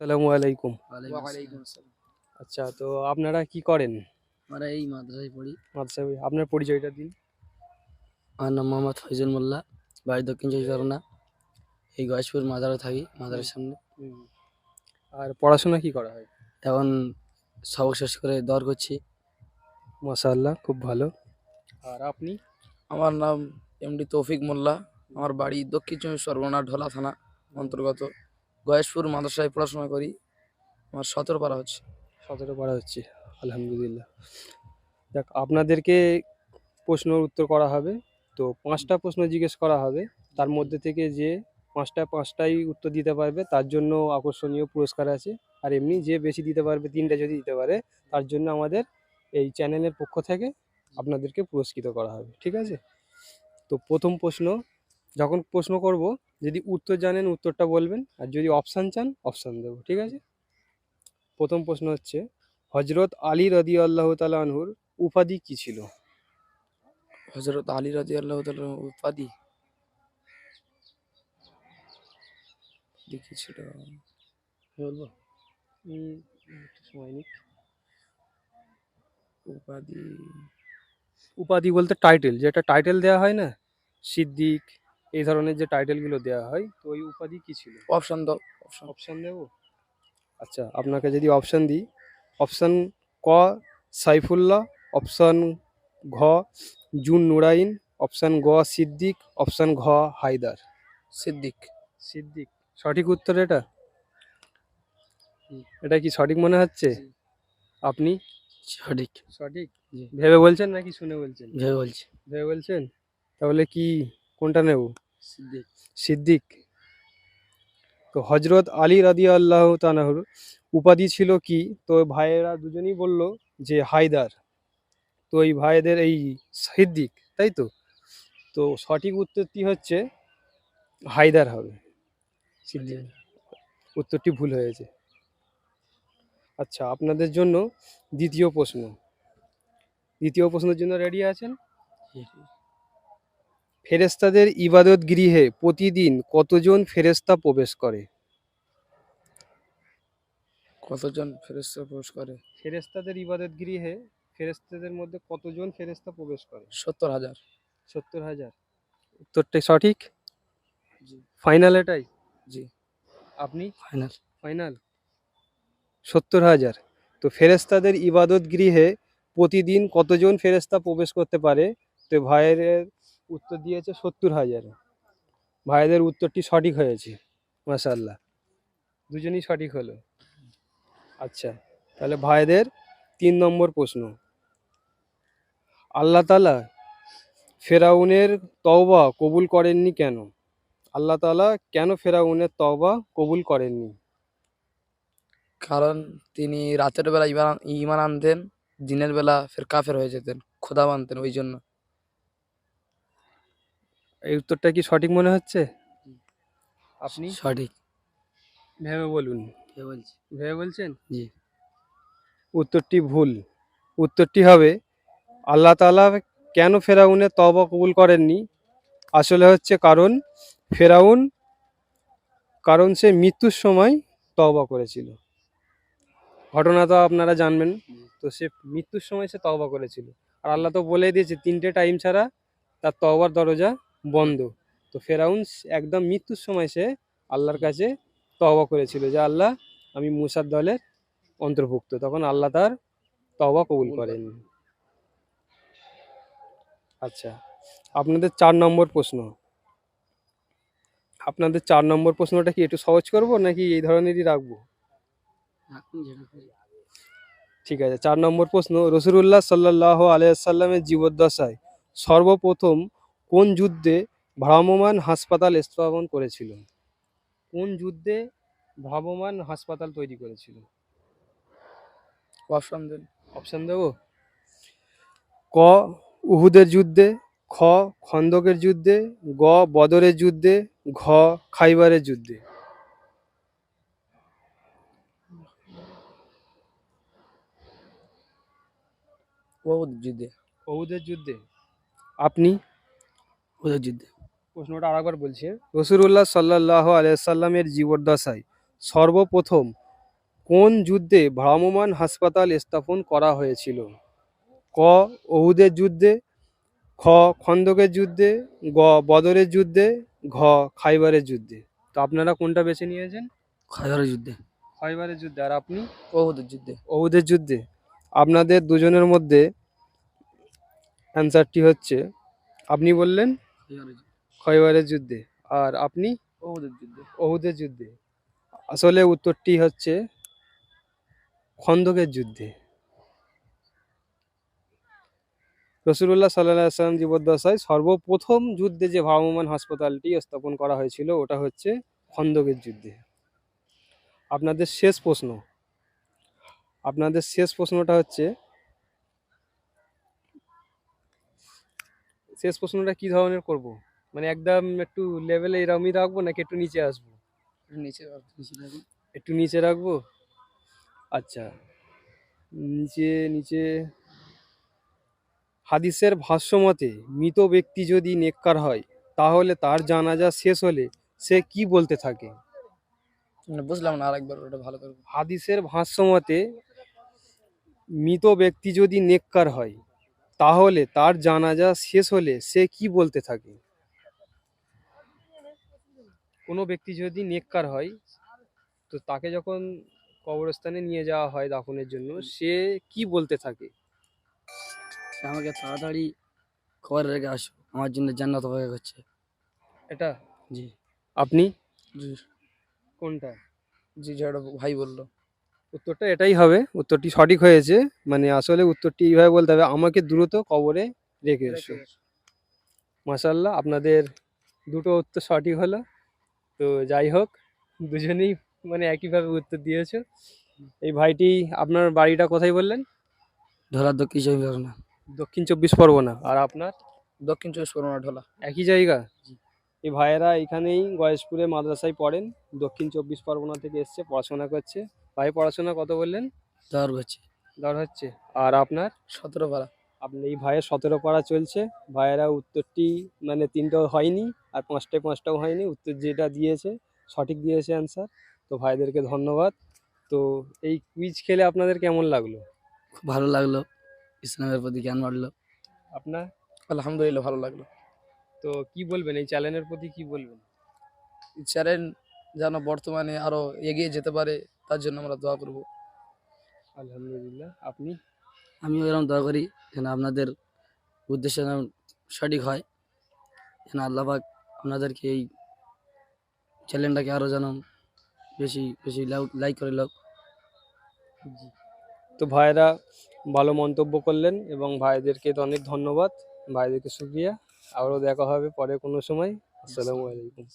আসসালামু আলাইকুম। আসসালাম। আচ্ছা তো আপনারা কি করেন? আমরা এই মাদ্রাসায় পড়ি। মাদ্রাসায় আপনার পরিচয়টা দিন। আমার নাম মোহাম্মদ ফৈজুল মোল্লা বাড়ি দক্ষিণ চব্বিশ পরগনা। এই গয়েশপুর মাদারে থাকি মাদারের সামনে। আর পড়াশোনা কি করা হয়? এখন সবক শেষ করে দর করছি। মাশাআল্লাহ খুব ভালো। আর আপনি? আমার নাম এমডি তৌফিক মোল্লা। আমার বাড়ি দক্ষিণ চব্বিশ পরগনা ঢোলা থানা অন্তর্গত। গয়েশপুর মাদ্রাসায় পড়াশোনা করি। আমার সতেরো পারা হচ্ছে। সতেরো পড়া হচ্ছে, আলহামদুলিল্লাহ। দেখ, আপনাদেরকে প্রশ্নের উত্তর করা হবে। তো পাঁচটা প্রশ্ন জিজ্ঞেস করা হবে। তার মধ্যে থেকে যে পাঁচটা, পাঁচটাই উত্তর দিতে পারবে, তার জন্য আকর্ষণীয় পুরস্কার আছে। আর এমনি যে বেশি দিতে পারবে, তিনটা যদি দিতে পারে, তার জন্য আমাদের এই চ্যানেলের পক্ষ থেকে আপনাদেরকে পুরস্কৃত করা হবে। ঠিক আছে? তো প্রথম প্রশ্ন, যখন প্রশ্ন করব যদি উত্তর জানেন উত্তরটা বলবেন। আর যদি অপশান চান অপশান দেবো ঠিক আছে? প্রথম প্রশ্ন হচ্ছে হজরত আলী রদি আল্লাহ তালা আনহুর উপাধি কি ছিল? হজরত আলী রাজি আল্লাহ উপাধি? দেখেছিল বলব। সময় উপাধি উপাধি বলতে টাইটেল যেটা টাইটেল দেওয়া হয় না সিদ্দিক এই ধরনের যে টাইটেলগুলো দেওয়া হয় তো ওই উপাধি কি ছিল? অপশন দাও অপশন অপশান দেবো আচ্ছা আপনাকে যদি অপশান দিই অপশান ক সাইফুল্লাহ অপশান ঘ জুন নুরাইন অপশান গ সিদ্দিক অপশান ঘ হায়দার। সিদ্দিক। সিদ্দিক সঠিক উত্তর এটা? এটা কি সঠিক মনে হচ্ছে? আপনি? সঠিক। সঠিক? ভেবে বলছেন নাকি শুনে বলছেন? ভেবে বলছি। ভেবে বলছেন? তাহলে কি কোনটা নেব? সিদ্দিক। সিদ্দিক। তো হজরত আলী রাদি আল্লাহ তানাহুর উপাধি ছিল কি? তো ভাইয়েরা দুজনেই বলল যে হায়দার। তো এই ভাইদের এই সিদ্দিক তাই তো? তো সঠিক উত্তরটি হচ্ছে হায়দার হবে। সিদ্দিক। উত্তরটি ভুল হয়েছে। আচ্ছা আপনাদের জন্য দ্বিতীয় প্রশ্ন। দ্বিতীয় প্রশ্নের জন্য রেডি আছেন? ফেরেস্তাদের ইবাদত গৃহে প্রতিদিন কতজন ফেরেস্তা প্রবেশ করে? কতজন ফেরেস্তা প্রবেশ করে? ফেরেস্তাদের ইবাদত গৃহে ফেরেস্তাদের মধ্যে কতজন ফেরেস্তা প্রবেশ করে? সত্তর হাজার। সত্তর হাজার। উত্তরটাই সঠিক? জি। ফাইনাল এটাই? জি। আপনি? ফাইনাল ফাইনাল সত্তর হাজার। তো ফেরেস্তাদের ইবাদত গৃহে প্রতিদিন কতজন ফেরেস্তা প্রবেশ করতে পারে? তো ভাইয়ের উত্তর দিয়েছে সত্তর হাজার। ভাইদের উত্তরটি সঠিক হয়েছে মাশাল্লাহ দুজনই সঠিক হলো। আচ্ছা তাহলে ভাইদের তিন নম্বর প্রশ্ন। আল্লাহ তালা ফেরাউনের তওবা কবুল করেননি কেন? আল্লাহ তালা কেন ফেরাউনের তওবা কবুল করেননি? কারণ তিনি রাতের বেলা ইমান ইমান আনতেন, দিনের বেলা ফের কাফের হয়ে যেতেন, খোদা মানতেন ওই জন্য। এই উত্তরটা কি সঠিক মনে হচ্ছে? আপনি? সঠিক। ভেবে বলুন। ভেবে বলছি। ভেবে বলছেন? জি। উত্তরটি ভুল। উত্তরটি হবে আল্লাহ তাআলা কেন ফেরাউনের তওবা কবুল করেননি? আসলে হচ্ছে কারণ ফেরাউন কারণ সে মৃত্যুর সময় তওবা করেছিল। ঘটনা তো আপনারা জানবেন। তো সে মৃত্যুর সময় সে তওবা করেছিল। আর আল্লাহ তো বলে দিয়েছে তিনটে টাইম ছাড়া তার তওবার দরজা বন্ধ। তো ফেরাউন একদম মৃত্যুর সময় সে আল্লাহর কাছে তওবা করেছিল যে আল্লাহ আমি মুসার দলের অন্তর্ভুক্ত। তখন আল্লাহ তার তওবা কবুল করেন। আচ্ছা আপনাদের চার নম্বর প্রশ্ন। আপনাদের চার নম্বর প্রশ্নটা কি একটু সহজ করব নাকি এই ধরনেরই রাখব। ঠিক আছে চার নম্বর প্রশ্ন। রসুল্লাহ সাল্লাহ আলিয়াল্লামের জীবদ্দশায় সর্বপ্রথম কোন যুদ্ধে ভ্রাম্যমান হাসপাতাল স্থাপন করেছিল? কোন যুদ্ধে ভ্রাম্যমান হাসপাতাল তৈরি করেছিল? অপশন দেন। অপশন দেব? ক উহুদের যুদ্ধে খ খন্দকের যুদ্ধে গ বদরের যুদ্ধে ঘ খাইবারের যুদ্ধে। যুদ্ধে। উহুদের যুদ্ধে। আপনি? ওদের যুদ্ধে প্রশ্নটা আরেকবার বলছি। রসুল্লাহ সাল্লাহ আলিয়াল্লামের জীবদ্দশায় সর্বপ্রথম কোন যুদ্ধে ভ্রাম্যমাণ হাসপাতাল স্থাপন করা হয়েছিল? ক ওহুদের যুদ্ধে খ খন্দকের যুদ্ধে গ বদরের যুদ্ধে ঘ খাইবারের যুদ্ধে। তো আপনারা কোনটা বেছে নিয়েছেন? খাইবারের যুদ্ধে। খাইবারের যুদ্ধে। আর আপনি? বহুদের যুদ্ধে। ওহুদের যুদ্ধে। আপনাদের দুজনের মধ্যে অ্যান্সারটি হচ্ছে আপনি বললেন খয়বারের যুদ্ধে। আর আপনি? বহুদের যুদ্ধে। ওহুদের যুদ্ধে। আসলে উত্তরটি হচ্ছে খন্দকের যুদ্ধে। রসুল্লাহ সাল্লাহ সাল্লাম জীবদ্দশায় সর্বপ্রথম যুদ্ধে যে ভ্রাম্যমাণ হাসপাতালটি স্থাপন করা হয়েছিল ওটা হচ্ছে খন্দকের যুদ্ধে। আপনাদের শেষ প্রশ্ন। আপনাদের শেষ প্রশ্নটা হচ্ছে শেষ প্রশ্নটা কি ধরনের করব? মানে একদম একটু লেভেলে এরমই রাখব নাকি একটু নিচে আসব? নিচে একটু নিচে রাখব? আচ্ছা। নিচে নিচে। হাদিসের ভাষ্যমতে মৃত ব্যক্তি যদি নেককার হয় তাহলে তার জানাজা শেষ হলে সে কি বলতে থাকে? বুঝলাম না আরেকবার ওটা ভালো করে হাদিসের ভাষ্যমতে মৃত ব্যক্তি যদি নেককার হয় তাহলে তার জানাজা শেষ হলে সে কি বলতে থাকে? কোনো ব্যক্তি যদি নেককার হয় তো তাকে যখন কবরস্থানে নিয়ে যাওয়া হয় দাফনের জন্য সে কি বলতে থাকে? সে আমাকে তাড়াতাড়ি খবর রেখে আসো আমার জন্য জান্নাত অপেক্ষা করছে। এটা? জি। আপনি? জি। কোনটা? জি যেটা ভাই বলল। উত্তরটা এটাই হবে। উত্তরটি সঠিক হয়েছে। মানে আসলে উত্তরটি এইভাবে বলতে হবে আমাকে দ্রুত কবরে রেখে এসো। মাসাল্লাহ আপনাদের দুটো উত্তর সঠিক হলো। তো যাই হোক দুজনেই মানে একইভাবে উত্তর দিয়েছ। এই ভাইটি আপনার বাড়িটা কোথায় বললেন? ঢোলার দক্ষিণ চব্বিশ পরগনা। দক্ষিণ চব্বিশ পরগনা। আর আপনার? দক্ষিণ চব্বিশ পরগনা ঢোলা একই জায়গা? এই ভাইয়েরা এখানেই গয়েশপুরে মাদ্রাসায় পড়েন। দক্ষিণ চব্বিশ পরগনা থেকে এসছে পড়াশোনা করছে। ভাই পড়াশোনা কত বললেন? দেওয়ার হচ্ছে। দর হচ্ছে। আর আপনার? সতেরো পাড়া। আপনি এই ভাইয়ের সতেরো পাড়া চলছে। ভাইয়েরা উত্তরটি মানে তিনটাও হয়নি আর পাঁচটায় পাঁচটাও হয়নি। উত্তর যেটা দিয়েছে সঠিক দিয়েছে অ্যান্সার তো ভাইদেরকে ধন্যবাদ। তো এই কুইজ খেলে আপনাদের কেমন লাগল? খুব ভালো লাগল। ইসলামের প্রতি জ্ঞান বাড়লো। আপনার? আলহামদুলিল্লাহ ভালো লাগল। তো কি বলবেন? এই চ্যানেলের প্রতি কি বলবেন? চ্যানেল যেন বর্তমানে আরও এগিয়ে যেতে পারে তার জন্য আমরা দোয়া করব। আলহামদুলিল্লাহ। আপনি? আমিও এরকম দোয়া করি যেন আপনাদের উদ্দেশ্য যেন সঠিক হয় যেন আল্লাহবাক আপনাদেরকে এই চ্যানেলটাকে আরও যেন বেশি বেশি লাইক করে লোক তো ভাইয়েরা ভালো মন্তব্য করলেন এবং ভাইদেরকে তো অনেক ধন্যবাদ। ভাইদেরকে শুক্রিয়া। আবারও দেখা হবে পরে কোনো সময়। আসসালামু আলাইকুম।